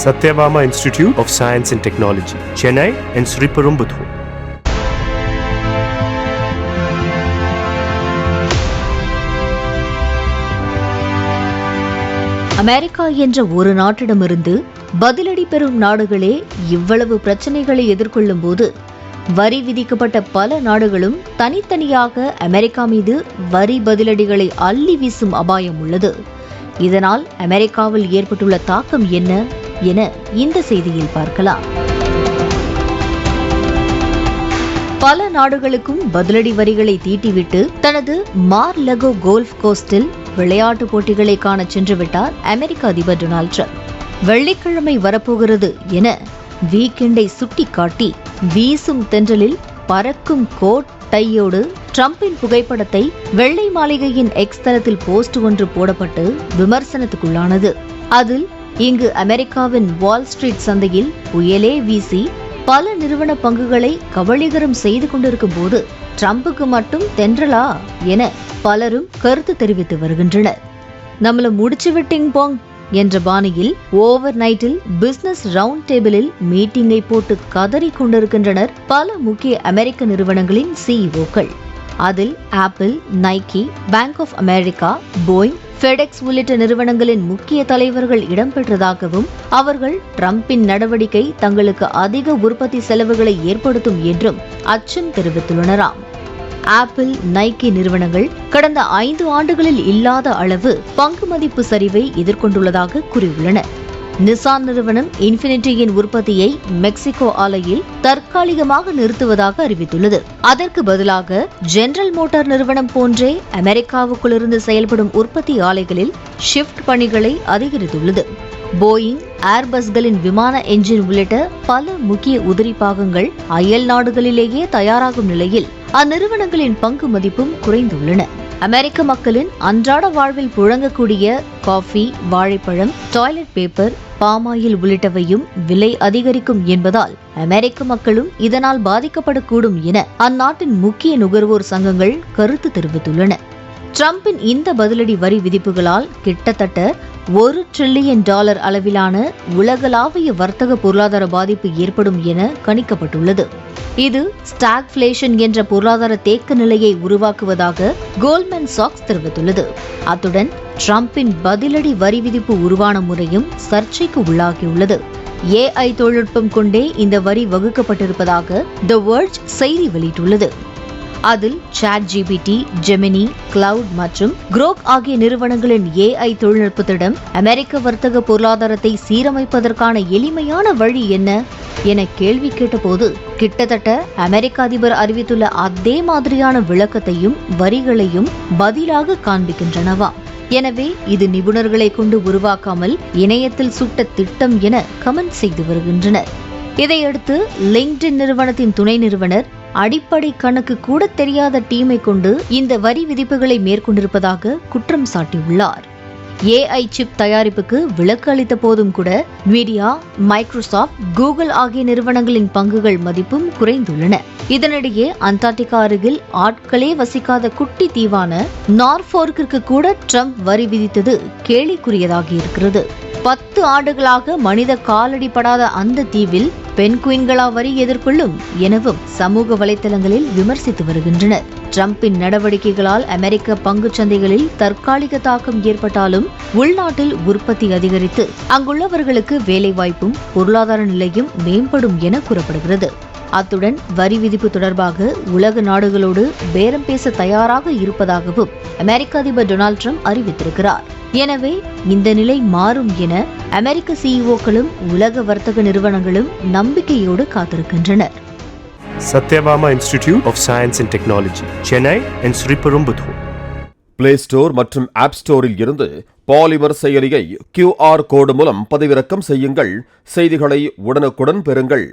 Satyabama Institute of Science and Technology, Chennai and Sriperumbudur. America என்ற ஒரு நாட்டிடமிருந்து பதிலடி பெறும் நாடுகளே இவ்வளவு பிரச்சனைகளை எதிர்கொள்ளும் போது வரி விதிக்கப்பட்ட பல நாடுகளும் தனித்தனியாக அமெரிக்கா மீது வரி பதிலடிகளை அள்ளி வீசும் அபாயம் உள்ளது இதனால் அமெரிக்காவில் ஏற்பட்டுள்ள தாக்கம் என்ன என இந்த செய்தியில் பார்க்கலாம். பல நாடுகளுக்கும் பதிலடி வரிகளை தீட்டிவிட்டு தனது மார் லெகோ கோல்ஃப் கோஸ்டில் விளையாட்டு போட்டிகளை காண சென்றுவிட்டார் அமெரிக்க அதிபர் டொனால்ட் ட்ரம்ப். வெள்ளிக்கிழமை வரப்போகிறது என வீக்கெண்டை சுட்டிக்காட்டி வீசும் தென்றலில் பறக்கும் கோட் டையோடு ட்ரம்பின் புகைப்படத்தை வெள்ளை மாளிகையின் எக்ஸ் தளத்தில் போஸ்ட் ஒன்று போடப்பட்டு விமர்சனத்துக்குள்ளானது. அதில் இங்கு அமெரிக்காவின் வால் ஸ்ட்ரீட் சந்தையில் புயலே வீசி பல நிறுவன பங்குகளை கபளீகரம் செய்து கொண்டிருக்கும் போது ட்ரம்புக்கு மட்டும் தென்றலா என பலரும் கருத்து தெரிவித்து வருகின்றனர். நம்மள முடிச்சு விட்டிங் போங் என்ற பாணியில் ஓவர் நைட்டில் பிசினஸ் ரவுண்ட் டேபிளில் மீட்டிங்கை போட்டு கதறி கொண்டிருக்கின்றனர் பல முக்கிய அமெரிக்க நிறுவனங்களின் சிஇஓக்கள் அதில் Apple Nike Bank of America Boeing FedEx உள்ளிட்ட நிறுவனங்களின் முக்கிய தலைவர்கள் இடம்பெற்றதாகவும் அவர்கள் ட்ரம்பின் நடவடிக்கை தங்களுக்கு அதிக உற்பத்தி செலவுகளை ஏற்படுத்தும் என்றும் அச்சம் தெரிவித்துள்ளனராம். ஆப்பிள் நைக்கி நிறுவனங்கள் கடந்த ஐந்து ஆண்டுகளில் இல்லாத அளவு பங்கு மதிப்பு சரிவை எதிர்கொண்டுள்ளதாக கூறியுள்ளன நிசான் நிறுவனம் இன்ஃபினிட்டியின் உற்பத்தியை மெக்சிகோ ஆலையில் தற்காலிகமாக நிறுத்துவதாக அறிவித்துள்ளது. அதற்கு பதிலாக ஜெனரல் மோட்டார் நிறுவனம் போன்றே அமெரிக்காவுக்குள்ளிருந்து செயல்படும் உற்பத்தி ஆலைகளில் ஷிஃப்ட் பணிகளை அதிகரித்துள்ளது. போயிங் ஏர்பஸ்களின் விமான என்ஜின் உள்ளிட்ட பல முக்கிய உதிரி பாகங்கள் அயல் நாடுகளிலேயே தயாராகும் நிலையில் அந்நிறுவனங்களின் பங்கு மதிப்பும் குறைந்துள்ளன. அமெரிக்க மக்களின் அன்றாட வாழ்வில் புழங்கக்கூடிய காஃபி வாழைப்பழம் டாய்லெட் பேப்பர் பாமாயில் உள்ளிட்டவையும் விலை அதிகரிக்கும் என்பதால் அமெரிக்க மக்களும் இதனால் பாதிக்கப்படக்கூடும் என அந்நாட்டின் முக்கிய நுகர்வோர் சங்கங்கள் கருத்து தெரிவித்துள்ளன. ட்ரம்பின் இந்த பதிலடி வரி விதிப்புகளால் கிட்டத்தட்ட ஒரு டிரில்லியன் டாலர் அளவிலான உலகளாவிய வர்த்தக பொருளாதார பாதிப்பு ஏற்படும் என கணிக்கப்பட்டுள்ளது. இது ஸ்டாக்ஃபிளேஷன் என்ற பொருளாதார தேக்க நிலையை உருவாக்குவதாக கோல்மேன் சாக்ஸ் தெரிவித்துள்ளது. அத்துடன் ட்ரம்பின் பதிலடி வரி விதிப்பு உருவான முறையும் சர்ச்சைக்கு உள்ளாகியுள்ளது. ஏஐ தொழில்நுட்பம் கொண்டே இந்த வரி வகுக்கப்பட்டிருப்பதாக த வேர்ல்ட் செய்தி வெளியிட்டுள்ளது. அதில் சாட் ஜிபிடி ஜெமினி கிளவுட் மற்றும் குரோக் ஆகிய நிறுவனங்களின் ஏஐ தொழில்நுட்பத்திடம் அமெரிக்க வர்த்தக பொருளாதாரத்தை சீரமைப்பதற்கான எளிமையான வழி என்ன என கேள்வி கேட்டபோது கிட்டத்தட்ட அமெரிக்க அதிபர் அறிவித்துள்ள அதே மாதிரியான விளக்கத்தையும் வரிகளையும் பதிலாக காண்பிக்கின்றனவா? எனவே இது நிபுணர்களை கொண்டு உருவாக்காமல் இணையத்தில் சுட்ட திட்டம் என கமெண்ட் செய்து வருகின்றனர். இதையடுத்து லிங்க்டின் நிறுவனத்தின் துணை நிறுவனர் அடிப்படை கணக்கு கூட தெரியாத டீமை கொண்டு இந்த வரி விதிப்புகளை மேற்கொண்டிருப்பதாக குற்றம் சாட்டியுள்ளார். ஏஐ சிப் தயாரிப்புக்கு விலக்கு அளித்த போதும் கூட மீடியா மைக்ரோசாஃப்ட் கூகுள் ஆகிய நிறுவனங்களின் பங்குகள் மதிப்பும் குறைந்துள்ளன. இதனிடையே அண்டார்டிகா அருகில் ஆட்களே வசிக்காத குட்டி தீவான நார்ஃபோர்க்கிற்கு கூட ட்ரம்ப் வரி விதித்தது கேலிக்குரியதாகி இருக்கிறது பத்து ஆண்டுகளாக மனித காலடி படாத அந்த தீவில் பெண் குயின்களா வரி எதிர்கொள்ளும் எனவும் சமூக வலைதளங்களில் விமர்சித்து வருகின்றனர். ட்ரம்பின் நடவடிக்கைகளால் அமெரிக்க பங்குச் சந்தைகளில் தற்காலிக தாக்கம் ஏற்பட்டாலும் உள்நாட்டில் உற்பத்தி அதிகரித்து அங்குள்ளவர்களுக்கு வேலைவாய்ப்பும் பொருளாதார நிலையும் மேம்படும் என கூறப்படுகிறது. அத்துடன் வரி விதிப்பு தொடர்பாக உலக நாடுகளோடு பேரம் பேச தயாராக இருப்பதாகவும் அமெரிக்க அதிபர் டொனால்ட் ட்ரம்ப் அறிவித்திருக்கிறார். எனவே இந்த நிலை மாறும் என அமெரிக்க சிஇஓக்களும் உலக வர்த்தக நிறுவனங்களும் நம்பிக்கையோடு காத்திருக்கின்றனர். Satyabama Institute of Science and Technology, Chennai and Sriperumbudur. Play Store மற்றும் ஆப் ஸ்டோரில் இருந்து பாலிமர் செயலியை கியூஆர் கோடு மூலம் பதிவிறக்கம் செய்யுங்கள். செய்திகளை உடனுக்குடன் பெறுங்கள்.